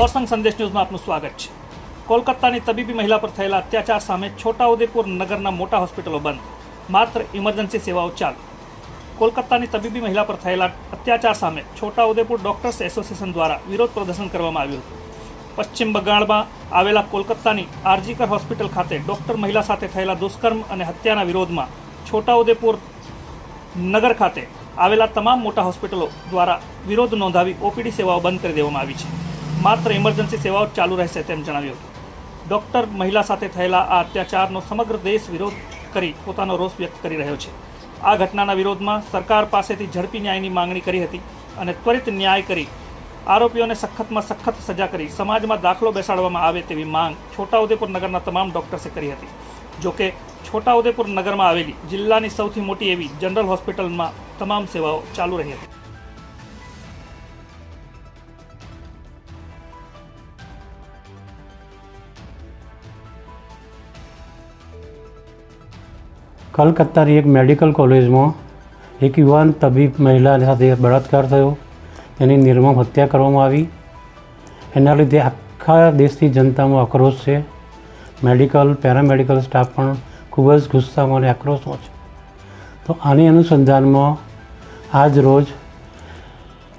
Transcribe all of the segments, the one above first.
ઓરસંગ સંદેશ ન્યૂઝમાં આપનું સ્વાગત છે. કોલકાતાની તબીબી મહિલા પર થયેલા અત્યાચાર સામે છોટાઉદેપુર નગરના મોટા હોસ્પિટલો બંધ. માત્ર ઇમરજન્સી સેવાઓ ચાલુ. કોલકાતાની તબીબી મહિલા પર થયેલા અત્યાચાર સામે છોટાઉદેપુર ડોક્ટર્સ એસોસિએશન દ્વારા વિરોધ પ્રદર્શન કરવામાં આવ્યું હતું. પશ્ચિમ બંગાળમાં આવેલા કોલકાતાની આરજીકર હોસ્પિટલ ખાતે ડોક્ટર મહિલા સાથે થયેલા દુષ્કર્મ અને હત્યાના વિરોધમાં છોટાઉદેપુર નગર ખાતે આવેલા તમામ મોટા હોસ્પિટલો દ્વારા વિરોધ નોંધાવી ઓપીડી સેવાઓ બંધ કરી દેવામાં આવી છે. માત્ર ઇમરજન્સી સેવાઓ ચાલુ રહેશે તેમ જણાવ્યું હતું. ડોક્ટર મહિલા સાથે થયેલા આ અત્યાચારનો સમગ્ર દેશ વિરોધ કરી પોતાનો રોષ વ્યક્ત કરી રહ્યો છે. આ ઘટનાના વિરોધમાં સરકાર પાસેથી ઝડપી ન્યાયની માંગણી કરી હતી અને ત્વરિત ન્યાય કરી આરોપીઓને સખતમાં સખત સજા કરી સમાજમાં દાખલો બેસાડવામાં આવે તેવી માંગ છોટાઉદેપુર નગરના તમામ ડોક્ટર્સે કરી હતી. જોકે છોટાઉદેપુર નગરમાં આવેલી જિલ્લાની સૌથી મોટી એવી જનરલ હોસ્પિટલમાં તમામ સેવાઓ ચાલુ રહી હતી. કલકત્તાની એક મેડિકલ કોલેજમાં એક યુવાન તબીબ મહિલા સાથે બળાત્કાર થયો. એની નિર્મમ હત્યા કરવામાં આવી. એના લીધે આખા દેશની જનતામાં આક્રોશ છે. મેડિકલ, પેરામેડિકલ સ્ટાફ પણ ખૂબ જ ગુસ્સામાં અને આક્રોશમાં છે. તો આની અનુસંધાનમાં આજ રોજ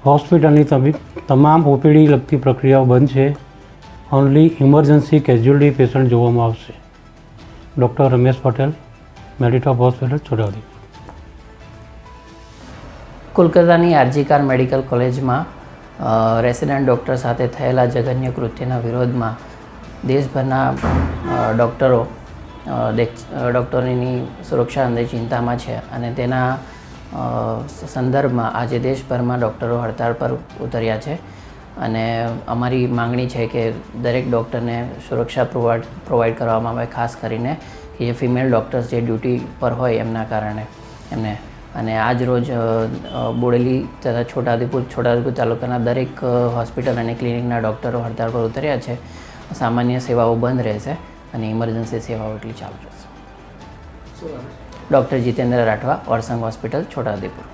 હોસ્પિટલની તબીબ તમામ ઓપીડી લગતી પ્રક્રિયાઓ બંધ છે. ઓનલી ઇમરજન્સી કેઝ્યુઅલિટી પેશન્ટ જોવામાં આવશે. Doctor Ramesh Patel Meditop hospital Chhota Udepur કોલકાતાની RG Kar medical કોલેજમાં રેસિડેન્ટ ડૉક્ટર સાથે થયેલા જઘન્ય કૃત્યના વિરોધમાં દેશભરના ડૉક્ટરો ડૉક્ટરોની સુરક્ષા અંગે ચિંતામાં છે અને તેના સંદર્ભમાં આજે દેશભરમાં ડૉક્ટરો હડતાળ પર ઉતર્યા છે. અને અમારી માંગણી છે કે દરેક ડૉક્ટરને સુરક્ષા પ્રોવાઈડ પ્રોવાઈડ કરવામાં આવે ખાસ કરીને કે જે ફિમેલ ડૉક્ટર્સ જે ડ્યુટી પર હોય એમના કારણે એમને. અને આજ રોજ બોડેલી તથા છોટાઉદેપુર છોટાઉદેપુર તાલુકાના દરેક હોસ્પિટલ અને ક્લિનિકના ડૉક્ટરો હડતાળ પર ઉતર્યા છે. સામાન્ય સેવાઓ બંધ રહેશે અને ઇમરજન્સી સેવાઓ એટલી ચાલુ રહેશે. Doctor Jitendra Rathwa Orsang hospital Chhota Udepur.